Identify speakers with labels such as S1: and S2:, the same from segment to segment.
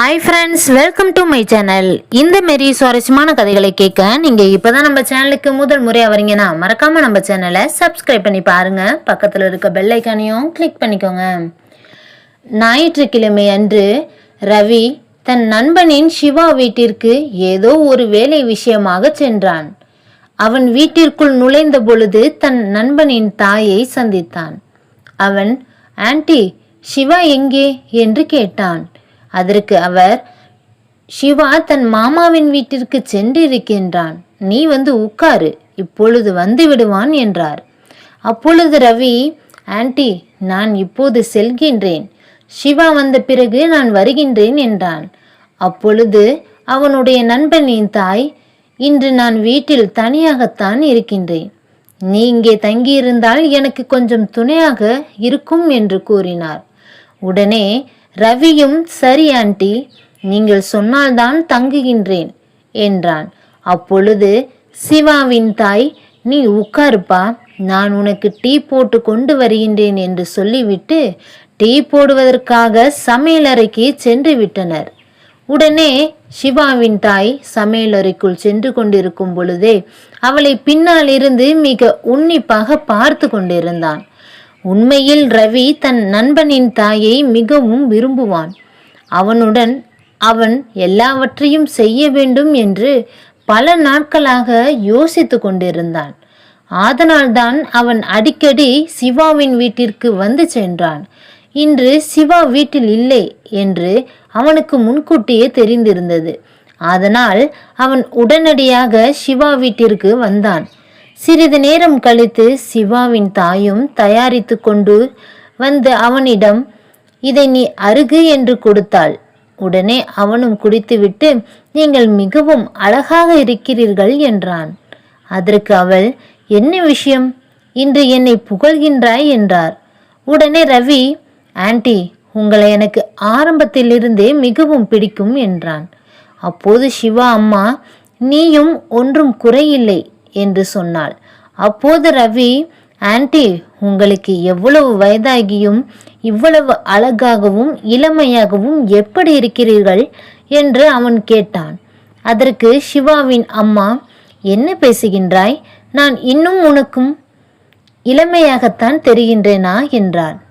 S1: Hi friends welcome to my channel இந்த மாரி சுவாரஸ்யமான கதைகளை கேட்க நீங்கள் இப்போ தான் நம்ம சேனலுக்கு முதல் முறை வரீங்கன்னா மறக்காமல் நம்ம சேனலை சப்ஸ்கிரைப் பண்ணி பாருங்கள் பக்கத்தில் இருக்க பெல் ஐக்கானையும் கிளிக் பண்ணிக்கோங்க. ஞாயிற்றுக்கிழமை அன்று ரவி தன் நண்பனின் சிவா வீட்டிற்கு ஏதோ ஒரு வேலை விஷயமாக சென்றான். அவன் வீட்டிற்குள் நுழைந்த பொழுது தன் நண்பனின் தாயை சந்தித்தான். அவன் ஆன்டி சிவா எங்கே? என்று கேட்டான். அதற்கு அவர் சிவா தன் மாமாவின் வீட்டிற்கு சென்றிருக்கின்றான். நீ வந்து உட்காரு. இப்பொழுது வந்து விடுவான் என்றார். அப்பொழுது ரவி ஆன்ட்டி நான் இப்போது செல்கின்றேன். சிவா வந்த பிறகு நான் வருகின்றேன் என்றான். அப்பொழுது அவனுடைய நண்பனின் தாய் இன்று நான் வீட்டில் தனியாகத்தான் இருக்கின்றேன். நீ இங்கே தங்கியிருந்தால் எனக்கு கொஞ்சம் துணையாக இருக்கும் என்று கூறினார். உடனே ரவியும் சரி ஆண்டி நீங்கள் சொன்னால்தான் தங்குகின்றேன் என்றான். அப்பொழுது சிவாவின் தாய் நீ உட்காருப்பா நான் உனக்கு டீ போட்டு கொண்டு வருகின்றேன் என்று சொல்லிவிட்டு டீ போடுவதற்காக சமையலறைக்கு சென்று விட்டனர். உடனே சிவாவின் தாய் சமையலறைக்குள் சென்று கொண்டிருக்கும் பொழுதே அவளை பின்னால் இருந்து மிக உன்னிப்பாக பார்த்து கொண்டிருந்தான். உண்மையில் ரவி தன் நண்பனின் தாயை மிகவும் விரும்புவான். அவனுடன் அவன் எல்லாவற்றையும் செய்ய வேண்டும் என்று பல நாட்களாக யோசித்து கொண்டிருந்தான். அதனால்தான் அவன் அடிக்கடி சிவாவின் வீட்டிற்கு வந்து சென்றான். இன்று சிவா வீட்டில் இல்லை என்று அவனுக்கு முன்கூட்டியே தெரிந்திருந்தது. அதனால் அவன் உடனடியாக சிவா வீட்டிற்கு வந்தான். சிறிது நேரம் கழித்து சிவாவின் தாயும் தயாரித்து கொண்டு வந்து அவனிடம் இதை நீ அருகு என்று கொடுத்தாள். உடனே அவனும் குடித்துவிட்டு நீங்கள் மிகவும் அழகாக இருக்கிறீர்கள் என்றான். அதற்கு அவள் என்ன விஷயம்? இன்று என்னை புகழ்கின்றாய் என்றார். உடனே ரவி ஆன்டி உங்களை எனக்கு ஆரம்பத்திலிருந்தே மிகவும் பிடிக்கும் என்றான். அப்போது சிவா அம்மா நீயும் ஒன்றும் குறையில்லை. என்று சொன்னாள். அப்போது ரவி ஆன்ட்டி உங்களுக்கு எவ்வளவு வயதாகியும் இவ்வளவு அழகாகவும் இளமையாகவும் எப்படி இருக்கிறீர்கள்? என்று அவன் கேட்டான். அதற்கு சிவாவின் அம்மா என்ன பேசுகின்றாய்? நான் இன்னும் உனக்கும் இளமையாகத்தான் தெரிகின்றேனா? என்றான்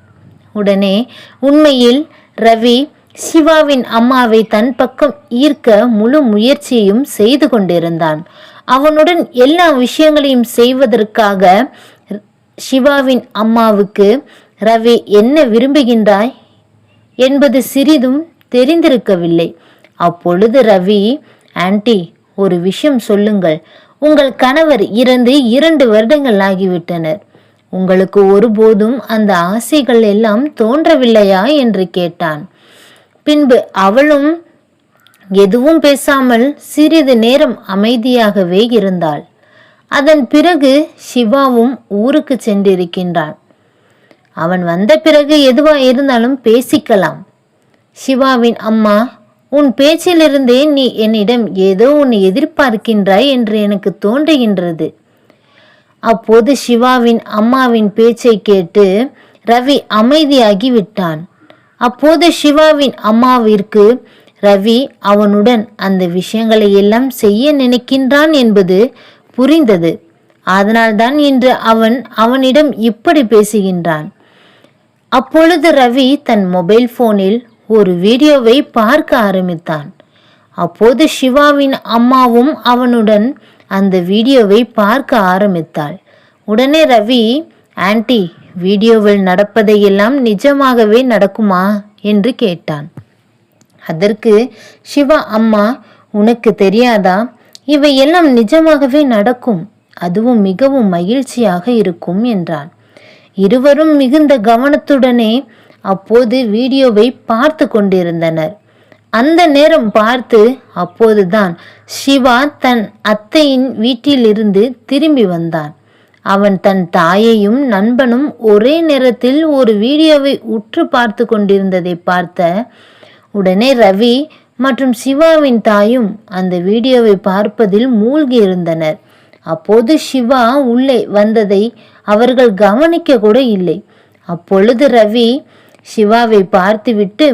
S1: உடனே உண்மையில் ரவி சிவாவின் அம்மாவை தன் பக்கம் ஈர்க்க முழு முயற்சியையும் செய்து கொண்டிருந்தான். அவனுடன் எல்லா விஷயங்களையும் செய்வதற்காக சிவாவின் அம்மாவுக்கு ரவி என்ன விரும்புகின்றாய்? என்பது சிறிதும் தெரிந்திருக்கவில்லை. அப்பொழுது ரவி ஆன்ட்டி ஒரு விஷயம் சொல்லுங்கள். உங்கள் கணவர் இறந்து இரண்டு வருடங்கள் ஆகிவிட்டனர். உங்களுக்கு ஒருபோதும் அந்த ஆசைகள் எல்லாம் தோன்றவில்லையா? என்று கேட்டான். பின்பு அவளும் எதுவும் பேசாமல் சிறிது நேரம் அமைதியாகவே இருந்தாள். அதன் பிறகு சிவாவும் ஊருக்கு சென்றிருக்கின்றான். அவன் வந்த பிறகு எதுவா இருந்தாலும் பேசிக்கலாம். சிவாவின் அம்மா உன் பேச்சிலிருந்தே நீ என்னிடம் ஏதோ உன்னை எதிர்பார்க்கின்றாய் என்று எனக்கு தோன்றுகின்றது அப்போது சிவாவின் அம்மாவின் பேச்சை கேட்டு ரவி அமைதியாகி விட்டான். அப்போது சிவாவின் அம்மாவிற்கு ரவி அவனுடன் அந்த விஷயங்களை எல்லாம் செய்ய நினைக்கின்றான் என்பது புரிந்தது. அதனால்தான் இன்று அவன் அவனிடம் இப்படி பேசுகின்றான். அப்பொழுது ரவி தன் மொபைல் போனில் ஒரு வீடியோவை பார்க்க ஆரம்பித்தான். அப்போது சிவாவின் அம்மாவும் அவனுடன் அந்த வீடியோவை பார்க்க ஆரம்பித்தாள். உடனே ரவி ஆன்ட்டி வீடியோவில் நடப்பதையெல்லாம் நிஜமாகவே நடக்குமா? என்று கேட்டான். அதற்கு சிவா அம்மா உனக்கு தெரியாதா? இவை எல்லாம் நிஜமாகவே நடக்கும். அதுவும் மிகவும் மகிழ்ச்சியாக இருக்கும் என்றான் இருவரும் மிகுந்த கவனத்துடனே அப்போது வீடியோவை பார்த்து கொண்டிருந்தனர். அந்த நேரம் பார்த்து அப்போதுதான் சிவா தன் அத்தையின் வீட்டிலிருந்து திரும்பி வந்தான். அவன் தன் தாயையும் நண்பனும் ஒரே நேரத்தில் ஒரு வீடியோவை உற்று பார்த்து கொண்டிருந்ததை பார்த்த உடனே ரவி மற்றும் சிவாவின் தாயும் அந்த வீடியோவை பார்ப்பதில் மூழ்கி இருந்தனர் அப்போது சிவா உள்ளே வந்ததை அவர்கள் கவனிக்க கூட இல்லை. அப்பொழுது ரவி சிவாவை பார்த்துவிட்டு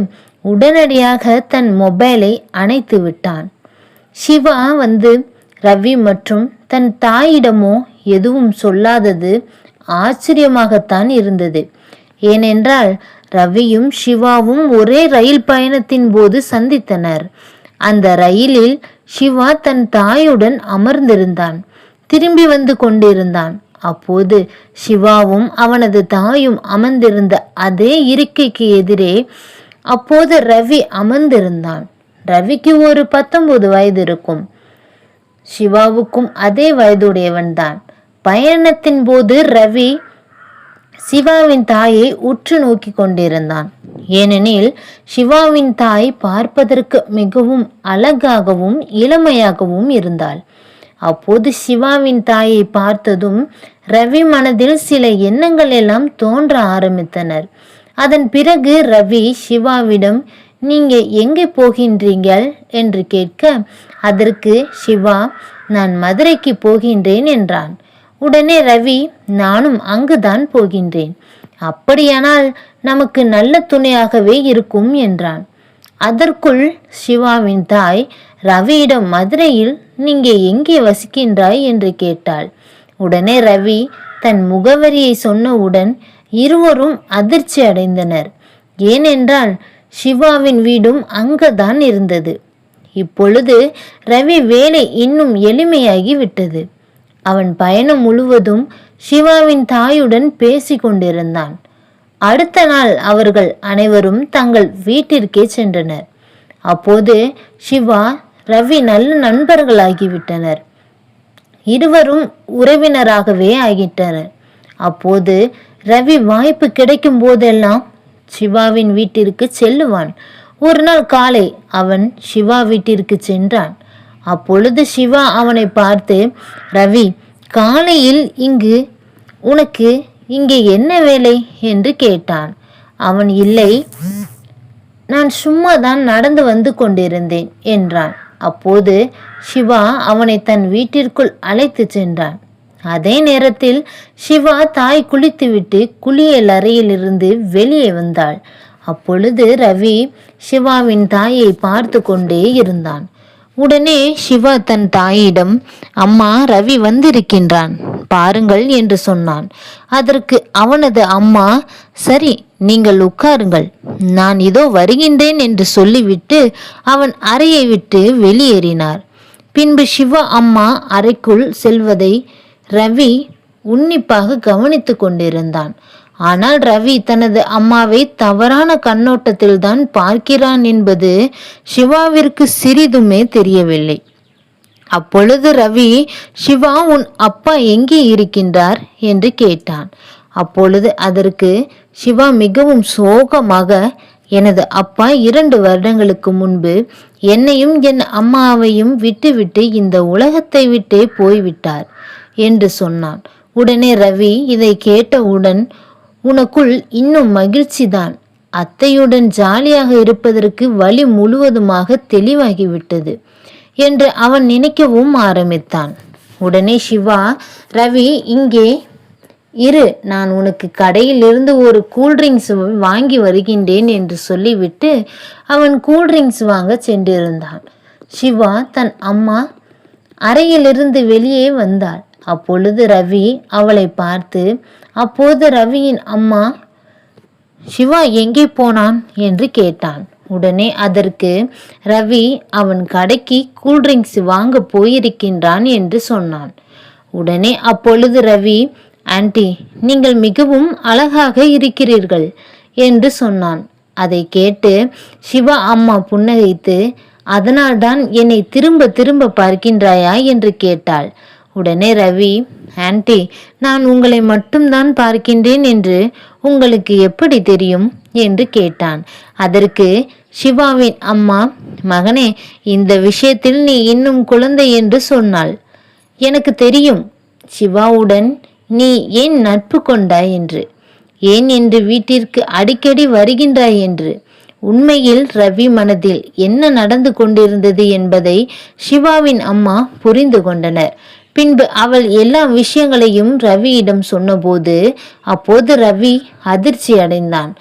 S1: உடனடியாக தன் மொபைலை அணைத்து விட்டான். சிவா வந்து ரவி மற்றும் தன் தாயிடமோ எதுவும் சொல்லாதது ஆச்சரியமாகத்தான் இருந்தது. ஏனென்றால் ரவியும் சிவாவும் ஒரே ரயில் பயணத்தின் போது சந்தித்தனர். அந்த ரயிலில் சிவா தன் தாயுடன் அமர்ந்திருந்தான். திரும்பி வந்து கொண்டிருந்தான். அப்போது சிவாவும் அவனது தாயும் அமர்ந்திருந்த அதே இருக்கைக்கு எதிரே அப்போது ரவி அமர்ந்திருந்தான். ரவிக்கு ஒரு பத்தொன்பது வயது இருக்கும். சிவாவுக்கும் அதே வயதுடையவன்தான். பயணத்தின் போது ரவி சிவாவின் தாயை உற்று நோக்கி கொண்டிருந்தான். ஏனெனில் சிவாவின் தாய் பார்ப்பதற்கு மிகவும் அழகாகவும் இளமையாகவும் இருந்தாள். அப்போது சிவாவின் தாயை பார்த்ததும் ரவி மனதில் சில எண்ணங்கள் எல்லாம் தோன்ற ஆரம்பித்தனர். அதன் பிறகு ரவி சிவாவிடம் நீங்க எங்கே போகின்றீங்கள் என்று கேட்க அதற்கு சிவா நான் மதுரைக்கு போகின்றேன் என்றான். உடனே ரவி நானும் அங்குதான் போகின்றேன். அப்படியானால் நமக்கு நல்ல துணையாகவே இருக்கும் என்றான். அதற்குள் சிவாவின் தாய் ரவியிடம் மதுரையில் நீங்க எங்கே வசிக்கின்றாய் என்று கேட்டாள். உடனே ரவி தன் முகவரியை சொன்னவுடன் இருவரும் அதிர்ச்சி அடைந்தனர். ஏனென்றால் சிவாவின் வீடும் அங்கதான் இருந்தது. இப்பொழுது ரவி வேலை இன்னும் எளிமையாகி விட்டது அவன் பயணம் முழுவதும் சிவாவின் தாயுடன் பேசி கொண்டிருந்தான். அடுத்த நாள் அவர்கள் அனைவரும் தங்கள் வீட்டிற்கே சென்றனர். அப்போது சிவா ரவி நல்ல நண்பர்களாகிவிட்டனர். இருவரும் உறவினராகவே ஆகிட்டனர். அப்போது ரவி வாய்ப்பு கிடைக்கும் போதெல்லாம் சிவாவின் வீட்டிற்கு செல்லுவான். ஒரு நாள் காலை அவன் சிவா வீட்டிற்கு சென்றான். அப்பொழுது சிவா அவனை பார்த்து ரவி காலையில் இங்கு உனக்கு இங்கே என்ன வேலை? என்று கேட்டான். அவன் இல்லை. நான் சும்மா தான் நடந்து வந்து கொண்டிருந்தேன் என்றான். அப்போது சிவா அவனை தன் வீட்டிற்குள் அழைத்து சென்றான். அதே நேரத்தில் சிவா தாய் குளித்துவிட்டு குளியல் அறையிலிருந்து வெளியே வந்தாள். அப்பொழுது ரவி சிவாவின் தாயை பார்த்து கொண்டே இருந்தான். உடனே சிவா தன் தாயிடம் அம்மா ரவி வந்திருக்கின்றான். பாருங்கள் என்று சொன்னான். அதற்கு அவனது அம்மா சரி நீங்கள் உட்காருங்கள். நான் இதோ வருகின்றேன் என்று சொல்லிவிட்டு அவன் அறையை விட்டு வெளியேறினார். பின்பு சிவா அம்மா அறைக்குள் செல்வதை ரவி உன்னிப்பாக கவனித்து கொண்டிருந்தான். ஆனால் ரவி தனது அம்மாவை தவறான கண்ணோட்டத்தில் தான் பார்க்கிறான் என்பது சிவாவிற்கு சிறிதுமே தெரியவில்லை. அப்பொழுது ரவி சிவா உன் அப்பா எங்கே இருக்கின்றார்? என்று கேட்டான். அப்பொழுது அதற்கு சிவா மிகவும் சோகமாக எனது அப்பா இரண்டு வருடங்களுக்கு முன்பு என்னையும் என் அம்மாவையும் விட்டுவிட்டு இந்த உலகத்தை விட்டே போய்விட்டார் என்று சொன்னான். உடனே ரவி இதை கேட்டவுடன் உனக்குள் இன்னும் மகிழ்ச்சிதான். அத்தையுடன் ஜாலியாக இருப்பதற்கு வழி முழுவதுமாக தெளிவாகிவிட்டது என்று அவன் நினைக்கவும் ஆரம்பித்தான். உடனே சிவா ரவி இங்கே இரு நான் உனக்கு கடையிலிருந்து ஒரு கூல்ட்ரிங்க்ஸ் வாங்கி வருகின்றேன் என்று சொல்லிவிட்டு அவன் கூல்ட்ரிங்க்ஸ் வாங்க சென்றிருந்தான். சிவா தன் அம்மா அறையிலிருந்து வெளியே வந்தாள். அப்பொழுது ரவி அவளை பார்த்து அப்போது ரவியின் அம்மா சிவா எங்கே போனான்? என்று கேட்டான். உடனே அதற்கு ரவி அவன் கடைக்கு கூல்ட்ரிங்க்ஸ் வாங்க போயிருக்கின்றான் என்று சொன்னான். உடனே அப்பொழுது ரவி ஆன்டி நீங்கள் மிகவும் அழகாக இருக்கிறீர்கள் என்று சொன்னான். அதை கேட்டு சிவா அம்மா புன்னகைத்து அதனால்தான் என்னை திரும்ப திரும்ப பார்க்கின்றாயா? என்று கேட்டாள். உடனே ரவி ஆன்டி நான் உங்களை மட்டும்தான் பார்க்கின்றேன் என்று உங்களுக்கு எப்படி தெரியும்? என்று கேட்டான். அதற்கு சிவாவின் அம்மா மகனே இந்த விஷயத்தில் நீ இன்னும் குழந்தை என்று சொன்னாள். எனக்கு தெரியும் சிவாவுடன் நீ ஏன் நட்பு கொண்டாய் என்று. ஏன் என்று வீட்டிற்கு அடிக்கடி வருகின்றாய் என்று. உண்மையில் ரவி மனதில் என்ன நடந்து கொண்டிருந்தது என்பதை சிவாவின் அம்மா புரிந்து கொண்டனர். பின்பு அவள் எல்லா விஷயங்களையும் ரவியிடம் சொன்னபோது அப்போது ரவி அதிர்ச்சி அடைந்தான்.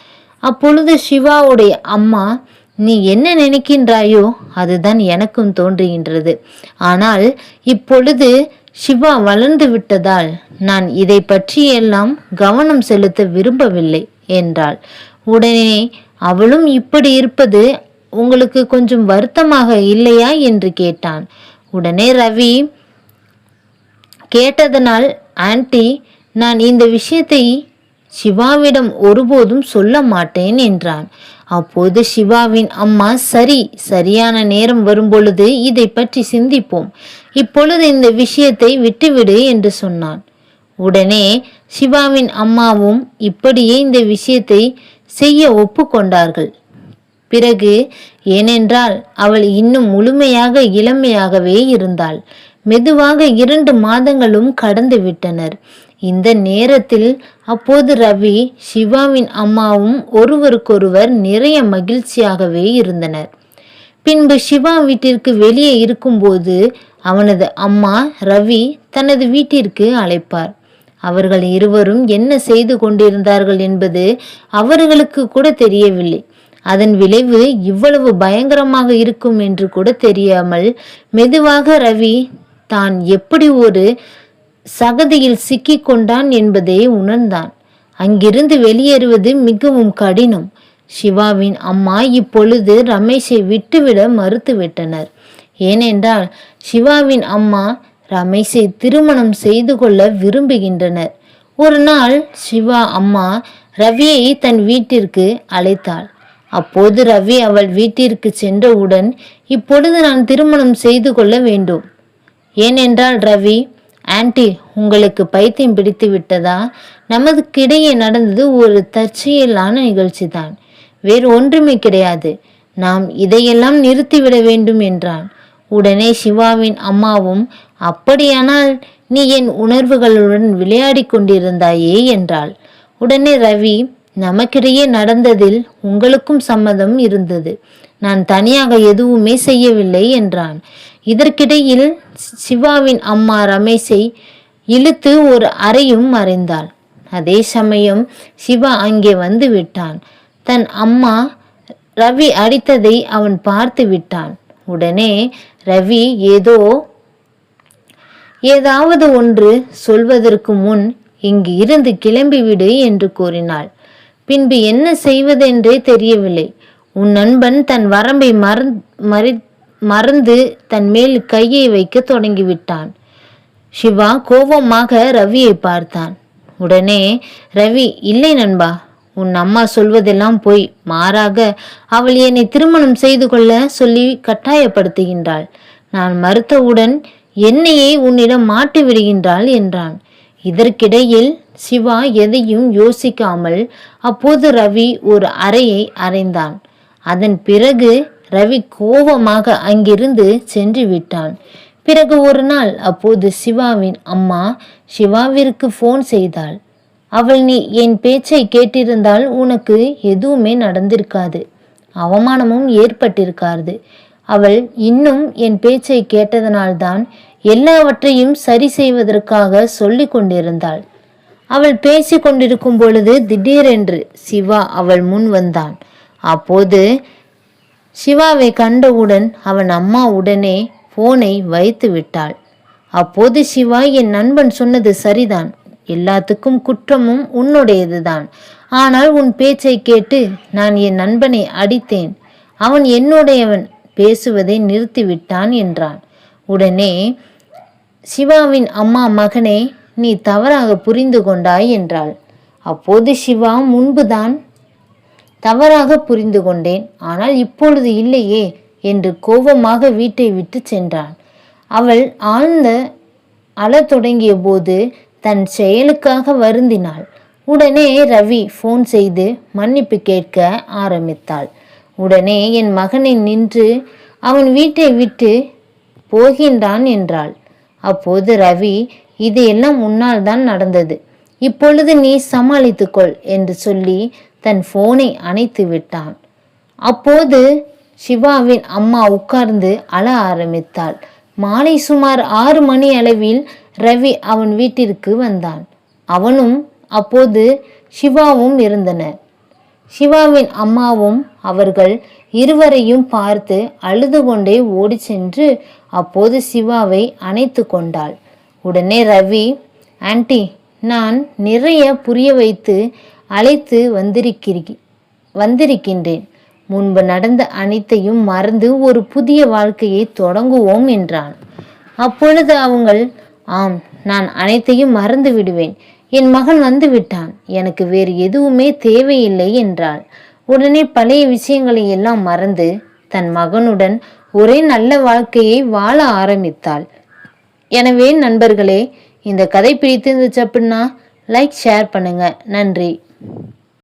S1: அப்பொழுது சிவாவுடைய அம்மா நீ என்ன நினைக்கின்றாயோ அதுதான் எனக்கும் தோன்றுகின்றது. ஆனால் இப்பொழுது சிவா வளர்ந்து விட்டதால் நான் இதை பற்றியெல்லாம் கவனம் செலுத்த விரும்பவில்லை என்றாள். உடனே அவளும் இப்படி இருப்பது உங்களுக்கு கொஞ்சம் வருத்தமாக இல்லையா? என்று கேட்டான். உடனே ரவி கேட்டதனால் ஆன்ட்டி நான் இந்த விஷயத்தை சிவாவிடம் ஒருபோதும் சொல்ல மாட்டேன் என்றான். அப்போது சிவாவின் அம்மா சரி சரியான நேரம் வரும்பொழுது இதை பற்றி சிந்திப்போம். இப்பொழுது இந்த விஷயத்தை விட்டுவிடு என்று சொன்னான். உடனே சிவாவின் அம்மாவும் இப்படியே இந்த விஷயத்தை செய்ய ஒப்புக்கொண்டார்கள். பிறகு ஏனென்றால் அவள் இன்னும் முழுமையாக இளமையாகவே இருந்தாள். மெதுவாக இரண்டு மாதங்களும் கடந்து விட்டனர் இந்த நேரத்தில் அப்போது ரவி சிவாவின் அம்மாவும் ஒருவருக்கொருவர் நிறைய மகிழ்ச்சியாகவே இருந்தனர். பின்பு சிவா வீட்டிற்கு வெளியே இருக்கும்போது அவனது அம்மா ரவி தனது வீட்டிற்கு அழைப்பார். அவர்கள் இருவரும் என்ன செய்து கொண்டிருந்தார்கள் என்பது அவர்களுக்கு கூட தெரியவில்லை. அதன் விளைவு இவ்வளவு பயங்கரமாக இருக்கும் என்று கூட தெரியாமல் மெதுவாக ரவி தான் எப்படி ஒரு சகதியில் சிக்கிக் கொண்டான் என்பதை உணர்ந்தான். அங்கிருந்து வெளியேறுவது மிகவும் கடினம். சிவாவின் அம்மா இப்பொழுது ரமேஷை விட்டுவிட மறுத்துவிட்டனர். ஏனென்றால் சிவாவின் அம்மா ரமேஷை திருமணம் செய்து கொள்ள விரும்புகின்றனர். ஒரு நாள் சிவா அம்மா ரவியை தன் வீட்டிற்கு அழைத்தாள். அப்போது ரவி அவள் வீட்டிற்கு சென்றவுடன் இப்பொழுது நான் திருமணம் செய்து கொள்ள வேண்டும். ஏனென்றால் ரவி ஆன்ட்டி உங்களுக்கு பைத்தியம் பிடித்து விட்டதா? நமதுக்கிடையே நடந்தது ஒரு தற்செயலான நிகழ்ச்சி தான் வேறு ஒன்றுமே கிடையாது. நாம் இதையெல்லாம் நிறுத்திவிட வேண்டும் என்றான். உடனே சிவாவின் அம்மாவும் அப்படியானால் நீ என் உணர்வுகளுடன் விளையாடிக் கொண்டிருந்தாயே என்றாள். உடனே ரவி நமக்கிடையே நடந்ததில் உங்களுக்கும் சம்மதம் இருந்தது. நான் தனியாக எதுவுமே செய்யவில்லை என்றான். இதற்கிடையில் சிவாவின் அம்மா ரமேஷை இழுத்து ஒரு அறையும் மறைந்தாள். அதே சமயம் சிவா அங்கே வந்து விட்டான். தன் அம்மா ரவி அடித்ததை அவன் பார்த்து விட்டான். உடனே ரவி ஏதோ ஏதாவது ஒன்று சொல்வதற்கு முன் இங்கு இருந்து கிளம்பிவிடு என்று கூறினாள். பின்பு என்ன செய்வதென்றே தெரியவில்லை. உன் நண்பன் தன் வரம்பை மறந் மறந்து தன் மேல் கையை வைக்க தொடங்கிவிட்டான். சிவா கோபமாக ரவியை பார்த்தான். உடனே ரவி இல்லை நண்பா உன் அம்மா சொல்வதெல்லாம் போய் மாறாக அவள் என்னை திருமணம் செய்து கொள்ள சொல்லி கட்டாயப்படுத்துகின்றாள். நான் மறுத்தவுடன் என்னையே உன்னிடம் மாட்டி விடுகின்றாள் என்றான். இதற்கிடையில் சிவா எதையும் யோசிக்காமல் அப்போது ரவி ஒரு அறையை அறைந்தான். அதன் பிறகு ரவி கோபமாக அங்கிருந்து சென்று விட்டான். பிறகு ஒரு நாள் அப்போது சிவாவின் அம்மா சிவாவிற்கு ஃபோன் செய்தாள். அவள் நீ என் பேச்சை கேட்டிருந்தால் உனக்கு எதுவுமே நடந்திருக்காது. அவமானமும் ஏற்பட்டிருக்காது. அவள் இன்னும் என் பேச்சை கேட்டதனால்தான் எல்லாவற்றையும் சரி செய்வதற்காக சொல்லி கொண்டிருந்தாள். அவள் பேசி கொண்டிருக்கும் பொழுது திடீரென்று சிவா அவள் முன் வந்தான். அப்போது சிவாவை கண்டவுடன் அவன் அம்மா உடனே போனை வைத்து விட்டாள். அப்போது சிவா என் நண்பன் சொன்னது சரிதான். எல்லாத்துக்கும் குற்றமும் உன்னுடையதுதான். ஆனால் உன் பேச்சை கேட்டு நான் என் நண்பனை அடித்தேன். அவன் என்னுடையவன் பேசுவதை நிறுத்திவிட்டான் என்றான். உடனே சிவாவின் அம்மா மகனே நீ தவறாக புரிந்து கொண்டாய் என்றாள். அப்போது சிவா முன்புதான் தவறாக புரிந்து கொண்டேன். ஆனால் இப்பொழுது இல்லையே என்று கோபமாக வீட்டை விட்டு சென்றான் அவள் ஆழ்ந்த அழத் தொடங்கிய போது தன் செயலுக்காக வருந்தினாள். உடனே ரவி ஃபோன் செய்து மன்னிப்பு கேட்க ஆரம்பித்தாள். உடனே என் மகனை நின்று அவன் வீட்டை விட்டு போகின்றான் என்றாள். அப்போது ரவி இது எல்லாம் உன்னால் தான் நடந்தது. இப்பொழுது நீ சமாளித்துக்கொள் என்று சொல்லி தன் போனை அணைத்து விட்டான். அப்போது சிவாவின் அம்மா உட்கார்ந்து அழ ஆரம்பித்தாள். மாலை சுமார் ஆறு மணி அளவில் ரவி அவன் வீட்டிற்கு வந்தான். அவனும் அப்போது சிவாவும் இருந்தனர். சிவாவின் அம்மாவும் அவர்கள் இருவரையும் பார்த்து அழுது கொண்டே ஓடி சென்று அப்போது சிவாவை அணைத்து கொண்டாள். உடனே ரவி ஆன்ட்டி நான் நிறைய புரிய வைத்து அழைத்து வந்திருக்கிறீ வந்திருக்கின்றேன். முன்பு நடந்த அனைத்தையும் மறந்து ஒரு புதிய வாழ்க்கையை தொடங்குவோம் என்றான். அப்பொழுது அவங்கள் ஆம் நான் அனைத்தையும் மறந்து விடுவேன். என் மகன் வந்து விட்டான். எனக்கு வேறு எதுவுமே தேவையில்லை என்றாள். உடனே பழைய விஷயங்களை எல்லாம் மறந்து தன் மகனுடன் ஒரே நல்ல வாழ்க்கையை வாழ ஆரம்பித்தாள். எனவே நண்பர்களே இந்த கதை பிடித்திருந்துச்சு அப்படின்னா லைக் ஷேர் பண்ணுங்க. நன்றி.